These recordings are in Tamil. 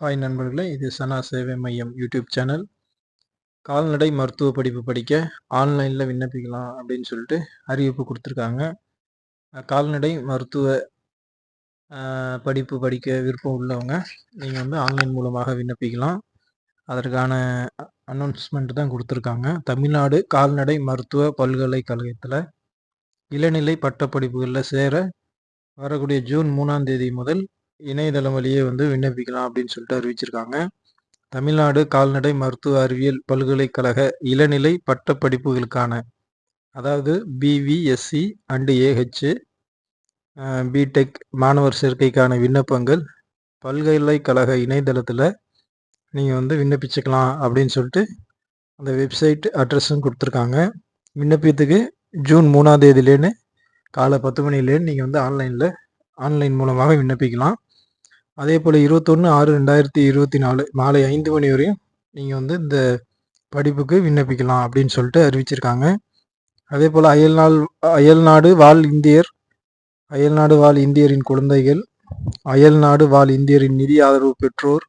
ஹாய் நண்பர்களே இது சனா சேவை மையம் யூடியூப் சேனல். கால்நடை மருத்துவ படிப்பு படிக்க ஆன்லைனில் விண்ணப்பிக்கலாம் அப்படின்னு சொல்லிட்டு அறிவிப்பு கொடுத்துருக்காங்க. கால்நடை மருத்துவ படிப்பு படிக்க விருப்பம் உள்ளவங்க நீங்கள் வந்து ஆன்லைன் மூலமாக விண்ணப்பிக்கலாம். அதற்கான அனௌன்ஸ்மெண்ட் தான் கொடுத்துருக்காங்க. தமிழ்நாடு கால்நடை மருத்துவ பல்கலைக்கழகத்தில் இளநிலை பட்டப்படிப்புகளில் சேர வரக்கூடிய ஜூன் மூணாம் தேதி முதல் இணையதளம் வழியே வந்து விண்ணப்பிக்கலாம் அப்படின்னு சொல்லிட்டு அறிவிச்சிருக்காங்க. தமிழ்நாடு கால்நடை மருத்துவ அறிவியல் பல்கலைக்கழக இளநிலை பட்ட படிப்புகளுக்கான அதாவது பிவிஎஸ்சி அண்டு ஏஹெச் பிடெக் மாணவர் சேர்க்கைக்கான விண்ணப்பங்கள் பல்கலைக்கழக இணையதளத்தில் நீங்கள் வந்து விண்ணப்பிச்சுக்கலாம் அப்படின்னு சொல்லிட்டு அந்த வெப்சைட் அட்ரஸும் கொடுத்துருக்காங்க. விண்ணப்பத்துக்கு ஜூன் மூணாம் தேதியிலேன்னு காலை பத்து மணிலேருந்து நீங்கள் வந்து ஆன்லைனில் ஆன்லைன் மூலமாக விண்ணப்பிக்கலாம். அதே போல் இருபத்தொன்று ஆறு ரெண்டாயிரத்தி இருபத்தி நாலு மாலை ஐந்து மணி வரையும் நீங்கள் வந்து இந்த படிப்புக்கு விண்ணப்பிக்கலாம் அப்படின்னு சொல்லிட்டு அறிவிச்சிருக்காங்க. அதே போல் அயல்நாள் அயல்நாடு வாழ் இந்தியர் அயல்நாடு வாழ் இந்தியரின் குழந்தைகள் அயல்நாடு வாழ் இந்தியரின் நிதி ஆதரவு பெற்றோர்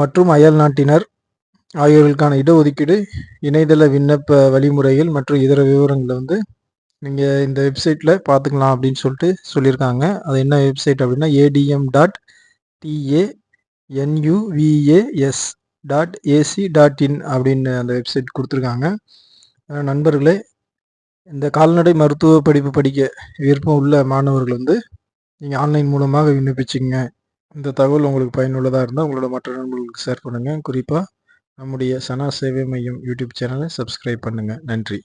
மற்றும் அயல் நாட்டினர் ஆகியோர்களுக்கான இடஒதுக்கீடு இணையதள விண்ணப்ப வழிமுறைகள் மற்றும் இதர விவரங்களை வந்து நீங்கள் இந்த வெப்சைட்டில் பார்த்துக்கலாம் அப்படின்னு சொல்லிட்டு சொல்லியிருக்காங்க. அது என்ன வெப்சைட் அப்படின்னா ATM dot TA NUVAS dot AC dot in அப்படின்னு அந்த வெப்சைட் கொடுத்துருக்காங்க. நண்பர்களே இந்த கால்நடை மருத்துவ படிப்பு படிக்க விருப்பம் உள்ள மாணவர்கள் வந்து நீங்கள் ஆன்லைன் மூலமாக விண்ணப்பிச்சிங்க இந்த தகவல் உங்களுக்கு பயனுள்ளதாக இருந்தால் உங்களோட மற்ற நண்பர்களுக்கு ஷேர் பண்ணுங்கள் குறிப்பாக நம்முடைய சனா சேவை மையம் யூடியூப் சேனலை சப்ஸ்கிரைப் பண்ணுங்கள் நன்றி.